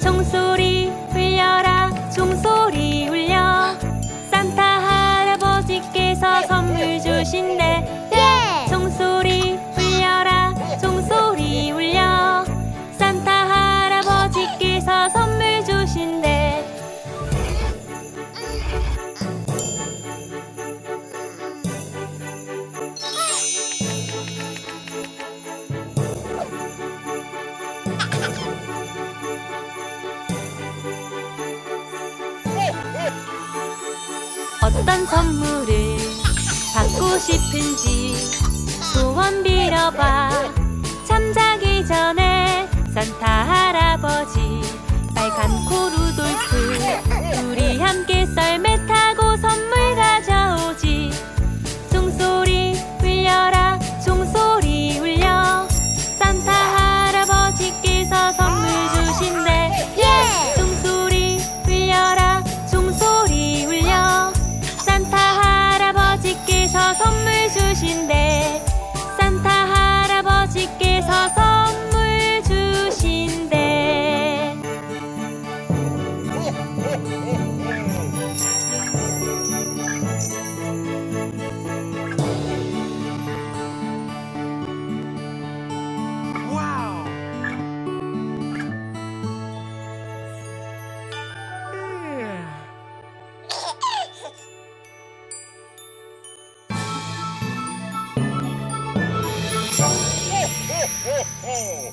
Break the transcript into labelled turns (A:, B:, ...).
A: 정소리 어떤 선물을 받고 싶은지 소원 빌어봐. 잠자기 전에 산타 할아버지 빨간 코루돌프 우리 함께 썰매 주신대 산타 할아버지께서 ho, ho!